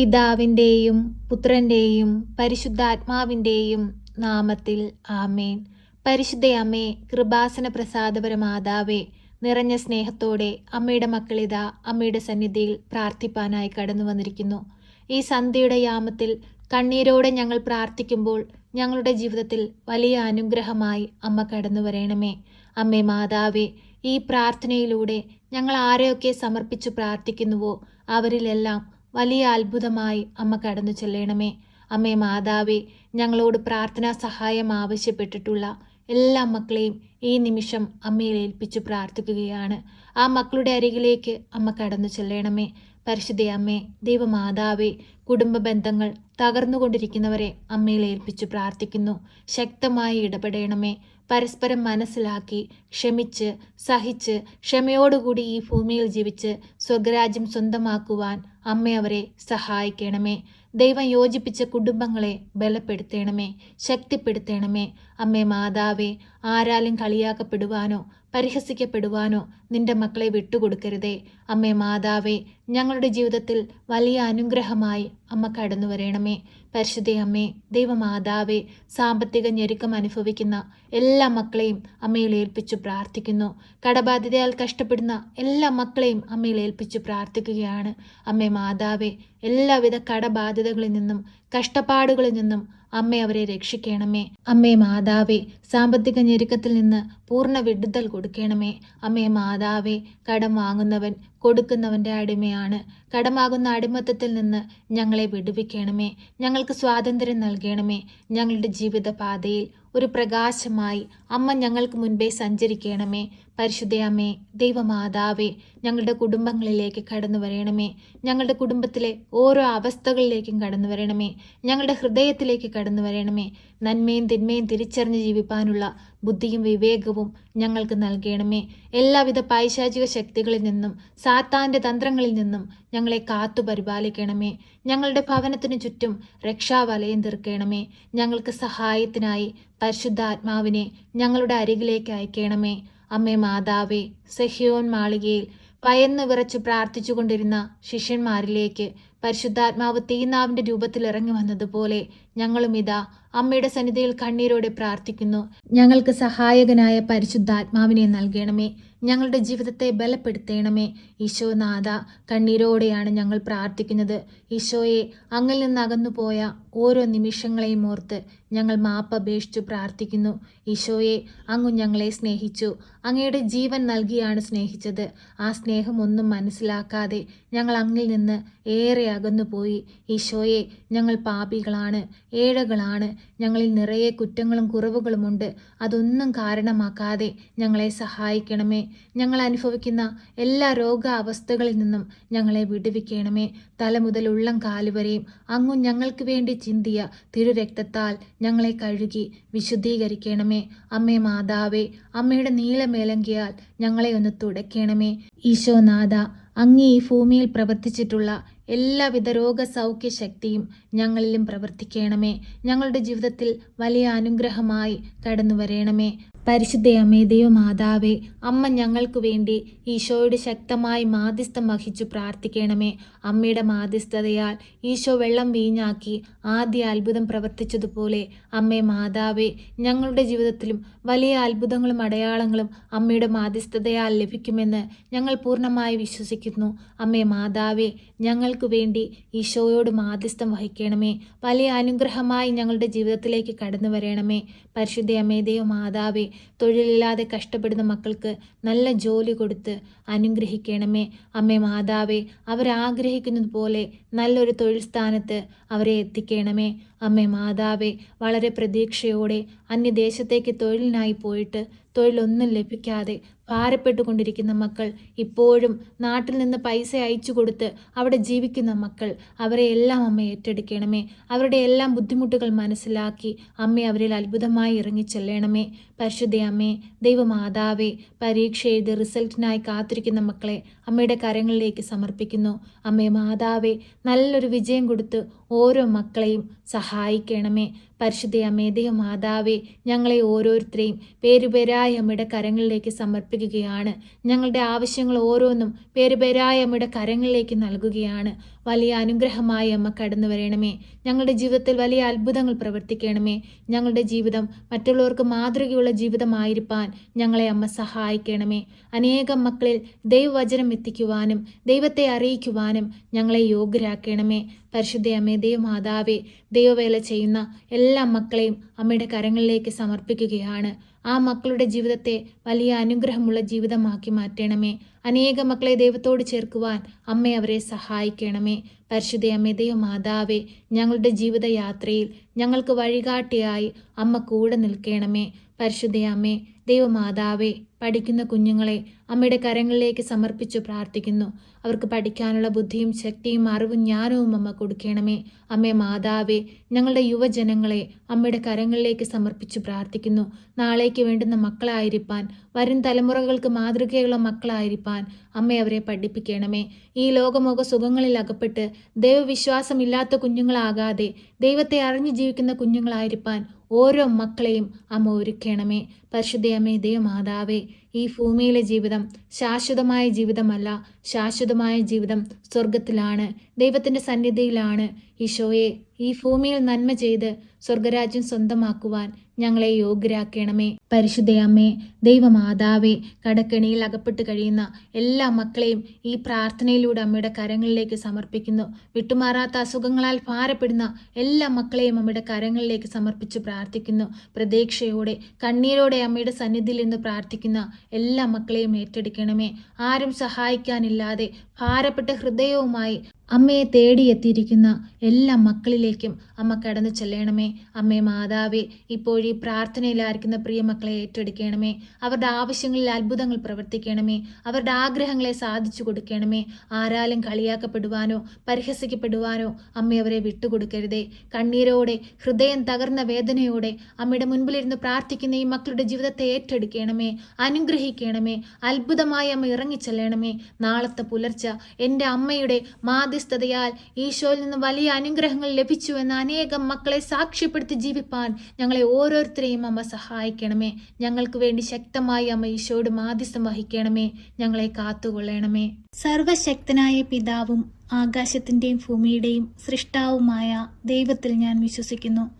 പിതാവിന്റെയും പുത്രന്റെയും പരിശുദ്ധാത്മാവിന്റെയും നാമത്തിൽ ആമേൻ. പരിശുദ്ധയമ്മേ കൃപാസന പ്രസാദപരമാതാവേ നിറഞ്ഞ സ്നേഹത്തോടെ അമ്മയുടെ മക്കളിതാ അമ്മയുടെ സന്നിധിയിൽ പ്രാർത്ഥിപ്പാനായി കടന്നു വന്നിരിക്കുന്നു. ഈ സന്ധ്യയുടെ യാമത്തിൽ കണ്ണീരോടെ ഞങ്ങൾ പ്രാർത്ഥിക്കുമ്പോൾ ഞങ്ങളുടെ ജീവിതത്തിൽ വലിയ അനുഗ്രഹമായി അമ്മ കടന്നു വരണമേ. അമ്മേ മാതാവേ ഈ പ്രാർത്ഥനയിലൂടെ ഞങ്ങൾ ആരെയൊക്കെ സമർപ്പിച്ചു പ്രാർത്ഥിക്കുന്നുവോ അവരിലെല്ലാം വലിയ അത്ഭുതമായി അമ്മ കടന്നു ചെല്ലണമേ. അമ്മേ മാതാവേ ഞങ്ങളോട് പ്രാർത്ഥനാ സഹായം ആവശ്യപ്പെട്ടിട്ടുള്ള എല്ലാ മക്കളെയും ഈ നിമിഷം അമ്മയിൽ ഏൽപ്പിച്ചു പ്രാർത്ഥിക്കുകയാണ്. ആ മക്കളുടെ അരികിലേക്ക് അമ്മ കടന്നു ചെല്ലണമേ. പരിശുദ്ധ അമ്മേ ദൈവമാതാവേ കുടുംബ ബന്ധങ്ങൾ തകർന്നുകൊണ്ടിരിക്കുന്നവരെ അമ്മയിൽ ഏൽപ്പിച്ചു പ്രാർത്ഥിക്കുന്നു. ശക്തമായി ഇടപെടണമേ. പരസ്പരം മനസ്സിലാക്കി ക്ഷമിച്ച് സഹിച്ച് ക്ഷമയോടുകൂടി ഈ ഭൂമിയിൽ ജീവിച്ച് സ്വർഗരാജ്യം സ്വന്തമാക്കുവാൻ അമ്മ അവരെ സഹായിക്കണമേ. ദൈവം യോജിപ്പിച്ച കുടുംബങ്ങളെ ബലപ്പെടുത്തണമേ ശക്തിപ്പെടുത്തണമേ. അമ്മേ മാതാവേ ആരാലും കളിയാക്കപ്പെടുവാനോ പരിഹസിക്കപ്പെടുവാനോ നിന്റെ മക്കളെ വിട്ടുകൊടുക്കരുതേ. അമ്മേ മാതാവേ ഞങ്ങളുടെ ജീവിതത്തിൽ വലിയ അനുഗ്രഹമായി അമ്മ കടന്നു വരണമേ. പരിശുദ്ധ അമ്മേ ദൈവമാതാവേ സാമ്പത്തിക ഞെരുക്കം അനുഭവിക്കുന്ന എല്ലാ മക്കളെയും അമ്മയിൽ ഏൽപ്പിച്ചു പ്രാർത്ഥിക്കുന്നു. കടബാധ്യതയാൽ കഷ്ടപ്പെടുന്ന എല്ലാ മക്കളെയും അമ്മയിൽ ഏൽപ്പിച്ചു പ്രാർത്ഥിക്കുകയാണ്. അമ്മേ മാതാവേ എല്ലാവിധ കടബാധ്യതകളിൽ നിന്നും കഷ്ടപ്പാടുകളിൽ നിന്നും അമ്മ അവരെ രക്ഷിക്കണമേ. അമ്മേ മാതാവേ സാമ്പത്തിക ഞെരുക്കത്തിൽ നിന്ന് പൂർണ വിടുതൽ കൊടുക്കണമേ. അമ്മേ മാതാവേ കടം വാങ്ങുന്നവൻ കൊടുക്കുന്നവന്റെ അടിമയാണ്. കടമാകുന്ന അടിമത്തത്തിൽ നിന്ന് ഞങ്ങളെ വിടുവിക്കണമേ. ഞങ്ങൾക്ക് സ്വാതന്ത്ര്യം നൽകണമേ. ഞങ്ങളുടെ ജീവിതപാതയിൽ ഒരു പ്രകാശമായി അമ്മ ഞങ്ങൾക്ക് മുൻപേ സഞ്ചരിക്കണമേ. പരിശുദ്ധയമ്മേ ദൈവമാതാവേ ഞങ്ങളുടെ കുടുംബങ്ങളിലേക്ക് കടന്നു വരണമേ. ഞങ്ങളുടെ കുടുംബത്തിലെ ഓരോ അവസ്ഥകളിലേക്കും കടന്നു വരണമേ. ഞങ്ങളുടെ ഹൃദയത്തിലേക്ക് കടന്നു വരണമേ. നന്മയും തിന്മയും തിരിച്ചറിഞ്ഞ് ജീവിപ്പാനുള്ള ബുദ്ധിയും വിവേകവും ഞങ്ങൾക്ക് നൽകണമേ. എല്ലാവിധ പൈശാചിക ശക്തികളിൽ നിന്നും സാത്താന്റെ തന്ത്രങ്ങളിൽ നിന്നും ഞങ്ങളെ കാത്തു പരിപാലിക്കണമേ. ഞങ്ങളുടെ ഭവനത്തിനു ചുറ്റും രക്ഷാവലയം തീർക്കണമേ. ഞങ്ങൾക്ക് സഹായത്തിനായി പരിശുദ്ധാത്മാവിനെ ഞങ്ങളുടെ അരികിലേക്ക് അയക്കണമേ. അമ്മേ മാതാവേ സഹ്യോൻ മാളികയിൽ ഭയന്ന് വിറച്ച് പ്രാർത്ഥിച്ചുകൊണ്ടിരുന്ന ശിഷ്യന്മാരിലേക്ക് പരിശുദ്ധാത്മാവ് തീനാവിന്റെ രൂപത്തിൽ ഇറങ്ങി വന്നതുപോലെ ഞങ്ങളും ഇതാ അമ്മയുടെ സന്നിധിയിൽ കണ്ണീരോടെ പ്രാർത്ഥിക്കുന്നു. ഞങ്ങൾക്ക് സഹായകനായ പരിശുദ്ധാത്മാവിനെ നൽകണമേ. ഞങ്ങളുടെ ജീവിതത്തെ ബലപ്പെടുത്തണമേ. ഈശോനാഥ കണ്ണീരോടെയാണ് ഞങ്ങൾ പ്രാർത്ഥിക്കുന്നത്. ഈശോയെ അങ്ങിൽ നിന്ന് പോയ ഓരോ നിമിഷങ്ങളെയും ഓർത്ത് ഞങ്ങൾ മാപ്പപേക്ഷിച്ചു പ്രാർത്ഥിക്കുന്നു. ഈശോയെ അങ്ങു ഞങ്ങളെ സ്നേഹിച്ചു. അങ്ങയുടെ ജീവൻ നൽകിയാണ് സ്നേഹിച്ചത്. ആ സ്നേഹം ഒന്നും മനസ്സിലാക്കാതെ ഞങ്ങൾ അങ്ങിൽ നിന്ന് ഏറെ അകന്നുപോയി. ഈശോയെ ഞങ്ങൾ പാപികളാണ് ഏഴകളാണ്. ഞങ്ങളിൽ നിറയെ കുറ്റങ്ങളും കുറവുകളുമുണ്ട്. അതൊന്നും കാരണമാക്കാതെ ഞങ്ങളെ സഹായിക്കണമേ. ഞങ്ങൾ അനുഭവിക്കുന്ന എല്ലാ രോഗാവസ്ഥകളിൽ നിന്നും ഞങ്ങളെ വിടുവിക്കണമേ. തല മുതൽ ഉള്ളം കാലുവരെയും അങ്ങു ഞങ്ങൾക്ക് വേണ്ടി ചിന്തിയ തിരുരക്തത്താൽ ഞങ്ങളെ കഴുകി വിശുദ്ധീകരിക്കണമേ. അമ്മേ മാതാവേ അമ്മയുടെ നീളമേലങ്കിയാൽ ഞങ്ങളെ ഒന്ന് തുടയ്ക്കണമേ. ഈശോനാഥ അങ്ങ് ഈ ഭൂമിയിൽ പ്രവർത്തിച്ചിട്ടുള്ള എല്ലാവിധ രോഗസൗഖ്യ ശക്തിയും ഞങ്ങളിലും പ്രവർത്തിക്കണമേ. ഞങ്ങളുടെ ജീവിതത്തിൽ വലിയ അനുഗ്രഹമായി കടന്നു വരണമേ പരിശുദ്ധയമ്മേ ദൈവമാതാവേ അമ്മ ഞങ്ങൾക്ക് വേണ്ടി ഈശോയുടെ ശക്തമായി മാധ്യസ്ഥം വഹിച്ചു പ്രാർത്ഥിക്കണമേ. അമ്മയുടെ മാധ്യസ്ഥതയാൽ ഈശോ വെള്ളം വീഞ്ഞാക്കി ആദ്യ അത്ഭുതം പ്രവർത്തിച്ചതുപോലെ. അമ്മേ മാതാവേ ഞങ്ങളുടെ ജീവിതത്തിലും വലിയ അത്ഭുതങ്ങളും അടയാളങ്ങളും അമ്മയുടെ മാധ്യസ്ഥതയാൽ ലഭിക്കുമെന്ന് ഞങ്ങൾ പൂർണമായി വിശ്വസിക്കുന്നു. അമ്മേ മാതാവേ ഞങ്ങൾക്ക് വേണ്ടി ഈശോയോട് മാധ്യസ്ഥം വഹിക്കണമേ. വലിയ അനുഗ്രഹമായി ഞങ്ങളുടെ ജീവിതത്തിലേക്ക് കടന്നു വരണമേ പരിശുദ്ധ അമ്മേ ദൈവ മാതാവേ തൊഴിലില്ലാതെ കഷ്ടപ്പെടുന്ന മക്കൾക്ക് നല്ല ജോലി കൊടുത്ത് അനുഗ്രഹിക്കണമേ. അമ്മേ മാതാവേ അവരാഗ്രഹിക്കുന്നത് പോലെ നല്ലൊരു തൊഴിൽ സ്ഥാനത്ത് അവരെ എത്തിക്കണമേ. അമ്മേ മാതാവേ വളരെ പ്രതീക്ഷയോടെ അന്യദേശത്തേക്ക് തൊഴിലിനായി പോയിട്ട് തൊഴിലൊന്നും ലഭിക്കാതെ ഭാരപ്പെട്ടുകൊണ്ടിരിക്കുന്ന മക്കൾ ഇപ്പോഴും നാട്ടിൽ നിന്ന് പൈസ അയച്ചു കൊടുത്ത് അവിടെ ജീവിക്കുന്ന മക്കൾ അവരെ എല്ലാം അമ്മ ഏറ്റെടുക്കണമേ. അവരുടെ എല്ലാം ബുദ്ധിമുട്ടുകൾ മനസ്സിലാക്കി അമ്മ അവരിൽ അത്ഭുതമായി ഇറങ്ങിച്ചെല്ലണമേ. പരിശുദ്ധ അമ്മേ ദൈവമാതാവേ പരീക്ഷ എഴുതി റിസൾട്ടിനായി കാത്തിരിക്കുന്ന മക്കളെ അമ്മയുടെ കരങ്ങളിലേക്ക് സമർപ്പിക്കുന്നു. അമ്മേ മാതാവേ നല്ലൊരു വിജയം കൊടുത്ത് ഓരോ മക്കളെയും സഹായിക്കണമേ. പരിശുദ്ധ അമേദയ മാതാവേ ഞങ്ങളെ ഓരോരുത്തരെയും പേരുപേരായ അമ്മയുടെ കരങ്ങളിലേക്ക് സമർപ്പിക്കുകയാണ്. ഞങ്ങളുടെ ആവശ്യങ്ങൾ ഓരോന്നും പേരുപേരായ അമ്മയുടെ കരങ്ങളിലേക്ക് നൽകുകയാണ്. വലിയ അനുഗ്രഹമായി അമ്മ കടന്നു വരണമേ. ഞങ്ങളുടെ ജീവിതത്തിൽ വലിയ അത്ഭുതങ്ങൾ പ്രവർത്തിക്കണമേ. ഞങ്ങളുടെ ജീവിതം മറ്റുള്ളവർക്ക് മാതൃകയുള്ള ജീവിതമായിരിക്കാൻ ഞങ്ങളെ അമ്മ സഹായിക്കണമേ. അനേകം മക്കളിൽ ദൈവവചനം എത്തിക്കുവാനും ദൈവത്തെ അറിയിക്കുവാനും ഞങ്ങളെ യോഗ്യരാക്കണമേ. പരിശുദ്ധ അമ്മേ ദൈവമാതാവേ ദൈവവേല ചെയ്യുന്ന എല്ലാ മക്കളെയും അമ്മയുടെ കരങ്ങളിലേക്ക് സമർപ്പിക്കുകയാണ്. ആ മക്കളുടെ ജീവിതത്തെ വലിയ അനുഗ്രഹമുള്ള ജീവിതമാക്കി മാറ്റണമേ. അനേക മക്കളെ ദൈവത്തോട് ചേർക്കുവാൻ അമ്മ അവരെ സഹായിക്കണമേ. പരിശുദ്ധ അമ്മേ മാതാവേ ഞങ്ങളുടെ ജീവിതയാത്രയിൽ ഞങ്ങൾക്ക് വഴികാട്ടിയായി അമ്മ കൂടെ നിൽക്കണമേ. പരിശുദ്ധ അമ്മേ ദൈവമാതാവേ പഠിക്കുന്ന കുഞ്ഞുങ്ങളെ അമ്മയുടെ കരങ്ങളിലേക്ക് സമർപ്പിച്ചു പ്രാർത്ഥിക്കുന്നു. അവർക്ക് പഠിക്കാനുള്ള ബുദ്ധിയും ശക്തിയും അറിവും ജ്ഞാനവും അമ്മ കൊടുക്കണമേ. അമ്മേ മാതാവേ ഞങ്ങളുടെ യുവജനങ്ങളെ അമ്മയുടെ കരങ്ങളിലേക്ക് സമർപ്പിച്ചു പ്രാർത്ഥിക്കുന്നു. നാളേക്ക് വേണ്ടുന്ന മക്കളായിരിക്കാൻ വരും തലമുറകൾക്ക് മാതൃകയുള്ള മക്കളായിരിക്കാൻ അമ്മ അവരെ പഠിപ്പിക്കണമേ. ഈ ലോകമോക സുഖങ്ങളിൽ അകപ്പെട്ട് ദൈവവിശ്വാസമില്ലാത്ത കുഞ്ഞുങ്ങളാകാതെ ദൈവത്തെ അറിഞ്ഞു ജീവിക്കുന്ന കുഞ്ഞുങ്ങളായിരിക്കാൻ ഓരോ മക്കളെയും അമ്മ ഒരുക്കണമേ. പരിശുദ്ധയമ്മേ ദൈവമാതാവേ ഈ ഭൂമിയിലെ ജീവിതം ശാശ്വതമായ ജീവിതമല്ല. ശാശ്വതമായ ജീവിതം സ്വർഗത്തിലാണ് ദൈവത്തിന്റെ സന്നിധിയിലാണ് ഈശോയെ ഈ ഭൂമിയിൽ നന്മ ചെയ്ത് സ്വർഗരാജ്യം സ്വന്തമാക്കുവാൻ ഞങ്ങളെ യോഗ്യരാക്കണമേ. പരിശുദ്ധയമ്മേ ദൈവമാതാവേ കടക്കെണിയിൽ അകപ്പെട്ട് കഴിയുന്ന എല്ലാ മക്കളെയും ഈ പ്രാർത്ഥനയിലൂടെ അമ്മയുടെ കരങ്ങളിലേക്ക് സമർപ്പിക്കുന്നു. വിട്ടുമാറാത്ത അസുഖങ്ങളാൽ ഭാരപ്പെടുന്ന എല്ലാ മക്കളെയും അമ്മയുടെ കരങ്ങളിലേക്ക് സമർപ്പിച്ച് പ്രാർത്ഥിക്കുന്നു. പ്രതീക്ഷയോടെ കണ്ണീരോടെ അമ്മയുടെ സന്നിധിയിൽ നിന്ന് പ്രാർത്ഥിക്കുന്ന എല്ലാ മക്കളെയും ഏറ്റെടുക്കണമേ. ആരും സഹായിക്കാനില്ലാതെ ഭാരപ്പെട്ട ഹൃദയവുമായി അമ്മയെ തേടിയെത്തിയിരിക്കുന്ന എല്ലാ മക്കളിലേക്കും അമ്മ കടന്നു ചെല്ലണമേ. അമ്മേ മാതാവേ ഇപ്പോഴീ പ്രാർത്ഥനയിലായിരിക്കുന്ന പ്രിയ മക്കളെ ഏറ്റെടുക്കണമേ. അവരുടെ ആവശ്യങ്ങളിൽ അത്ഭുതങ്ങൾ പ്രവർത്തിക്കണമേ. അവരുടെ ആഗ്രഹങ്ങളെ സാധിച്ചു കൊടുക്കണമേ. ആരാലും കളിയാക്കപ്പെടുവാനോ പരിഹസിക്കപ്പെടുവാനോ അമ്മ അവരെ വിട്ടുകൊടുക്കരുതേ. കണ്ണീരോടെ ഹൃദയം തകർന്ന വേദനയോടെ അമ്മയുടെ മുൻപിലിരുന്ന് പ്രാർത്ഥിക്കുന്ന ഈ മക്കളുടെ ജീവിതത്തെ ഏറ്റെടുക്കണമേ. അനുഗ്രഹിക്കണമേ. അത്ഭുതമായി അമ്മ ഇറങ്ങിച്ചെല്ലണമേ. നാളത്തെ പുലർച്ച എന്റെ അമ്മയുടെ മാധ്യസ്ഥതയാൽ ഈശോയിൽ നിന്ന് വലിയ അനുഗ്രഹങ്ങൾ ലഭിച്ചു എന്ന് അനേകം മക്കളെ സാക്ഷ്യപ്പെടുത്തി ജീവിപ്പാൻ ഞങ്ങളെ ഓരോരുത്തരെയും അമ്മ സഹായിക്കണമേ. ഞങ്ങൾക്ക് വേണ്ടി ശക്തമായി അമ്മ ഈശോയോട് മാധ്യസ്ഥം വഹിക്കണമേ. ഞങ്ങളെ കാത്തുകൊള്ളണമേ. സർവശക്തനായ പിതാവും ആകാശത്തിന്റെയും ഭൂമിയുടെയും സൃഷ്ടാവുമായ ദൈവത്തിൽ ഞാൻ വിശ്വസിക്കുന്നു.